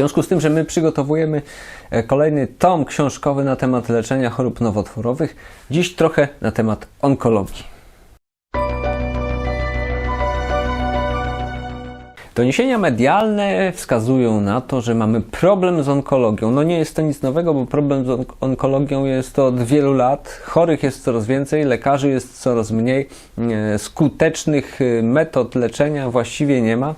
związku z tym, że my przygotowujemy e, kolejny tom książkowy na temat leczenia chorób nowotworowych, dziś trochę na temat onkologii. Doniesienia medialne wskazują na to, że mamy problem z onkologią. No nie jest to nic nowego, bo problem z onk- onkologią jest od wielu lat. Chorych jest coraz więcej, lekarzy jest coraz mniej, e, skutecznych e, metod leczenia właściwie nie ma.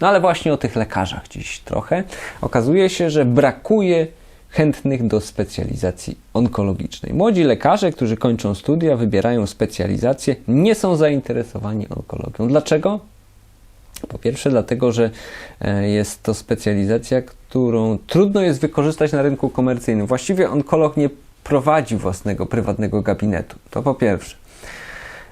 No ale właśnie o tych lekarzach dziś trochę. Okazuje się, że brakuje chętnych do specjalizacji onkologicznej. Młodzi lekarze, którzy kończą studia, wybierają specjalizację, nie są zainteresowani onkologią. Dlaczego? Po pierwsze, dlatego, że e, jest to specjalizacja, którą trudno jest wykorzystać na rynku komercyjnym. Właściwie onkolog nie prowadzi własnego prywatnego gabinetu. To po pierwsze.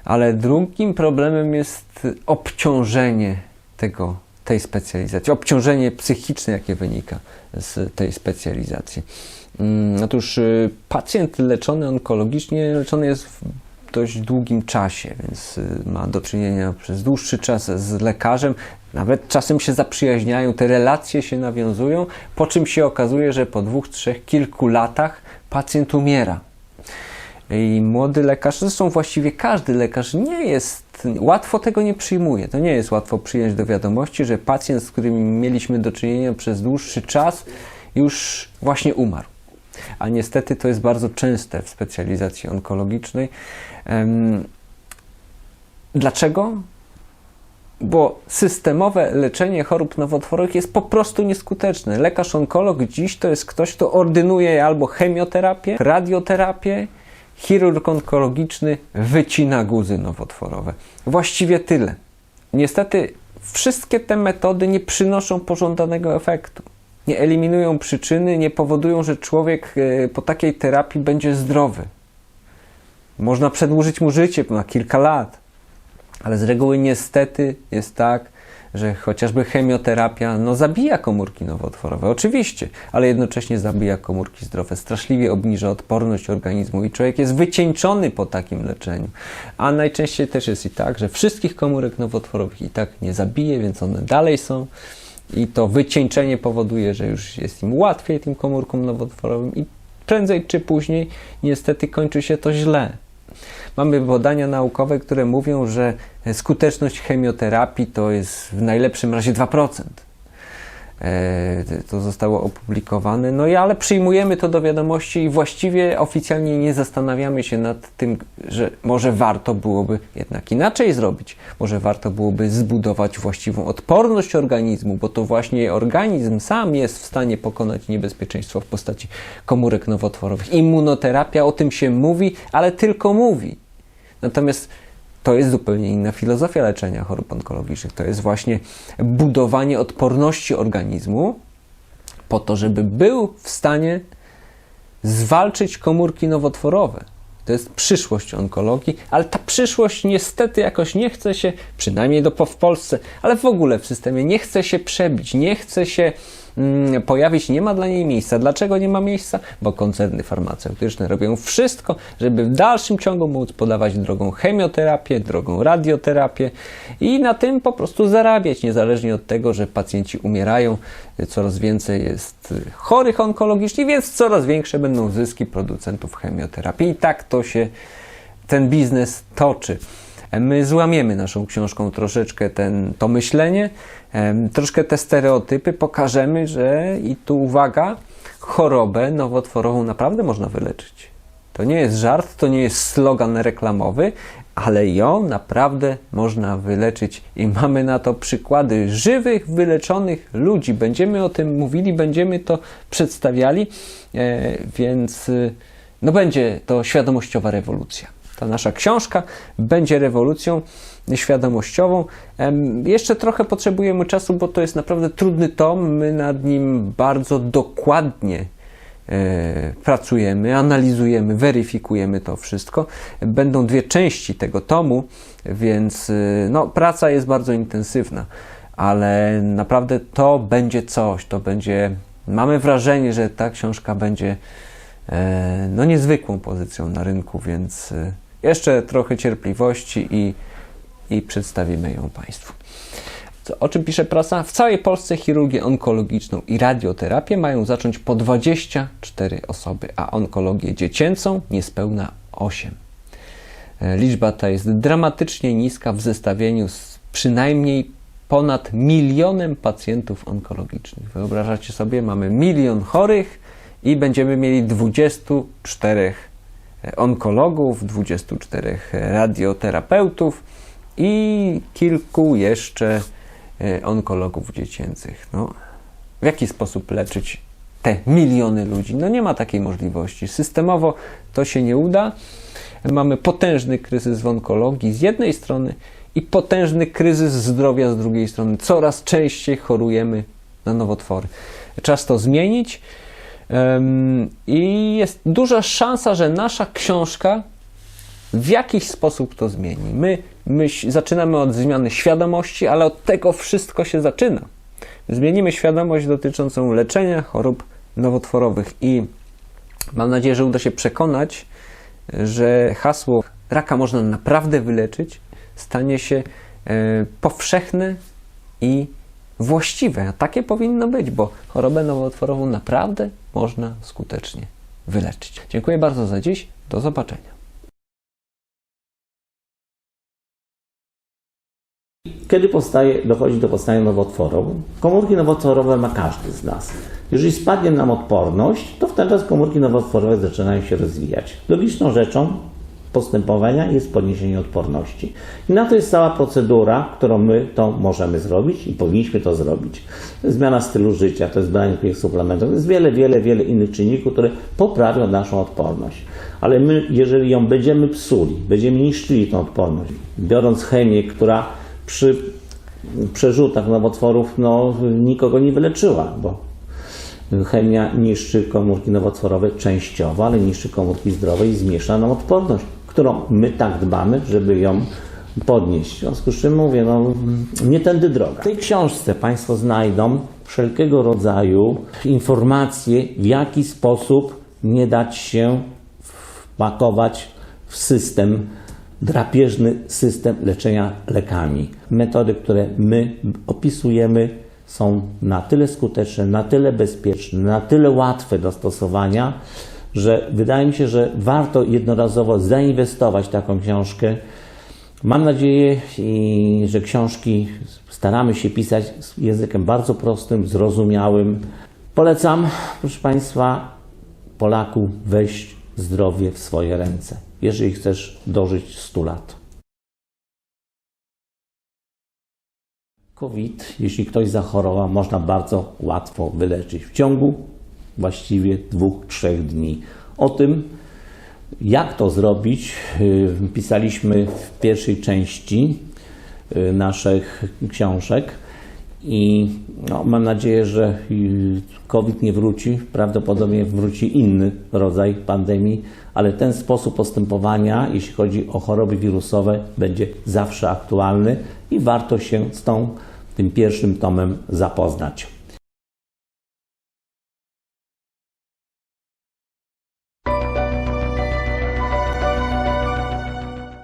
Ale drugim problemem jest obciążenie tego, tej specjalizacji, obciążenie psychiczne, jakie wynika z tej specjalizacji. Mm, Otóż y, pacjent leczony onkologicznie leczony jest w dość długim czasie, więc y, ma do czynienia przez dłuższy czas z lekarzem. Nawet czasem się zaprzyjaźniają, te relacje się nawiązują, po czym się okazuje, że po dwóch, trzech, kilku latach pacjent umiera. I młody lekarz, zresztą właściwie każdy lekarz nie jest, łatwo tego nie przyjmuje. To nie jest łatwo przyjąć do wiadomości, że pacjent, z którym mieliśmy do czynienia przez dłuższy czas, już właśnie umarł. A niestety to jest bardzo częste w specjalizacji onkologicznej. Dlaczego? Bo systemowe leczenie chorób nowotworowych jest po prostu nieskuteczne. Lekarz onkolog dziś to jest ktoś, kto ordynuje albo chemioterapię, radioterapię, chirurg onkologiczny wycina guzy nowotworowe. Właściwie tyle. Niestety wszystkie te metody nie przynoszą pożądanego efektu. Nie eliminują przyczyny, nie powodują, że człowiek e, po takiej terapii będzie zdrowy. Można przedłużyć mu życie na kilka lat, ale z reguły niestety jest tak, że chociażby chemioterapia no, zabija komórki nowotworowe, oczywiście, ale jednocześnie zabija komórki zdrowe, straszliwie obniża odporność organizmu i człowiek jest wycieńczony po takim leczeniu. A najczęściej też jest i tak, że wszystkich komórek nowotworowych i tak nie zabije, więc one dalej są. I to wycieńczenie powoduje, że już jest im łatwiej tym komórkom nowotworowym i prędzej czy później niestety kończy się to źle. Mamy badania naukowe, które mówią, że skuteczność chemioterapii to jest w najlepszym razie 2%. E, To zostało opublikowane. No i ale przyjmujemy to do wiadomości i właściwie oficjalnie nie zastanawiamy się nad tym, że może warto byłoby jednak inaczej zrobić. Może warto byłoby zbudować właściwą odporność organizmu, bo to właśnie organizm sam jest w stanie pokonać niebezpieczeństwo w postaci komórek nowotworowych. Immunoterapia o tym się mówi, ale tylko mówi. Natomiast to jest zupełnie inna filozofia leczenia chorób onkologicznych. To jest właśnie budowanie odporności organizmu po to, żeby był w stanie zwalczyć komórki nowotworowe. To jest przyszłość onkologii, ale ta przyszłość niestety jakoś nie chce się, przynajmniej do, w Polsce, ale w ogóle w systemie, nie chce się przebić, nie chce się pojawić, nie ma dla niej miejsca. Dlaczego nie ma miejsca? Bo koncerny farmaceutyczne robią wszystko, żeby w dalszym ciągu móc podawać drogą chemioterapię, drogą radioterapię i na tym po prostu zarabiać, niezależnie od tego, że pacjenci umierają, coraz więcej jest chorych onkologicznie, więc coraz większe będą zyski producentów chemioterapii. I tak to się, ten biznes toczy. My złamiemy naszą książką troszeczkę ten, to myślenie, troszkę te stereotypy, pokażemy, że i tu uwaga, chorobę nowotworową naprawdę można wyleczyć. To nie jest żart, to nie jest slogan reklamowy, ale ją naprawdę można wyleczyć i mamy na to przykłady żywych, wyleczonych ludzi. Będziemy o tym mówili, będziemy to przedstawiali, e, więc y, no będzie to świadomościowa rewolucja. Ta nasza książka będzie rewolucją świadomościową. Jeszcze trochę potrzebujemy czasu, bo to jest naprawdę trudny tom. My nad nim bardzo dokładnie e, pracujemy, analizujemy, weryfikujemy to wszystko. Będą dwie części tego tomu, więc y, no, praca jest bardzo intensywna, ale naprawdę to będzie coś, to będzie. Mamy wrażenie, że ta książka będzie e, no, niezwykłą pozycją na rynku, więc jeszcze trochę cierpliwości i, i przedstawimy ją Państwu. O czym pisze prasa? W całej Polsce chirurgię onkologiczną i radioterapię mają zacząć po 24 osoby, a onkologię dziecięcą niespełna 8. E, Liczba ta jest dramatycznie niska w zestawieniu z przynajmniej ponad milionem pacjentów onkologicznych. Wyobrażacie sobie, mamy milion chorych i będziemy mieli 24 onkologów, 24 radioterapeutów i kilku jeszcze e, onkologów dziecięcych. No, w jaki sposób leczyć te miliony ludzi? No nie ma takiej możliwości. Systemowo to się nie uda. Mamy potężny kryzys w onkologii z jednej strony i potężny kryzys zdrowia z drugiej strony. Coraz częściej chorujemy na nowotwory. Czas to zmienić. I jest duża szansa, że nasza książka w jakiś sposób to zmieni. My, my zaczynamy od zmiany świadomości, ale od tego wszystko się zaczyna. Zmienimy świadomość dotyczącą leczenia chorób nowotworowych i mam nadzieję, że uda się przekonać, że hasło raka można naprawdę wyleczyć stanie się e, powszechne i właściwe. A takie powinno być, bo chorobę nowotworową naprawdę można skutecznie wyleczyć. Dziękuję bardzo za dziś. Do zobaczenia. Kiedy powstaje, dochodzi do powstania nowotworu? Komórki nowotworowe ma każdy z nas. Jeżeli spadnie nam odporność, to wtedy komórki nowotworowe zaczynają się rozwijać. Logiczną rzeczą postępowania jest podniesienie odporności. I na to jest cała procedura, którą my to możemy zrobić i powinniśmy to zrobić. To jest zmiana stylu życia, to jest branie tych suplementów, to jest wiele, wiele, wiele innych czynników, które poprawią naszą odporność. Ale my, jeżeli ją będziemy psuli, będziemy niszczyli tą odporność, biorąc chemię, która przy przerzutach nowotworów no, nikogo nie wyleczyła, bo chemia niszczy komórki nowotworowe częściowo, ale niszczy komórki zdrowe i zmniejsza nam odporność, którą my tak dbamy, żeby ją podnieść. W związku z czym mówię, no, nie tędy droga. W tej książce Państwo znajdą wszelkiego rodzaju informacje, w jaki sposób nie dać się wpakować w system drapieżny system leczenia lekami. Metody, które my opisujemy, są na tyle skuteczne, na tyle bezpieczne, na tyle łatwe do stosowania, że wydaje mi się, że warto jednorazowo zainwestować taką książkę. Mam nadzieję, że książki staramy się pisać językiem bardzo prostym, zrozumiałym. Polecam, proszę Państwa, Polaku, weź zdrowie w swoje ręce, jeżeli chcesz dożyć 100 lat. COVID, jeśli ktoś zachorował, można bardzo łatwo wyleczyć w ciągu właściwie dwóch, trzech dni. O tym, jak to zrobić, yy, pisaliśmy w pierwszej części yy, naszych książek. I no, mam nadzieję, że yy, COVID nie wróci. Prawdopodobnie wróci inny rodzaj pandemii, ale ten sposób postępowania, jeśli chodzi o choroby wirusowe, będzie zawsze aktualny i warto się z tą, tym pierwszym tomem zapoznać.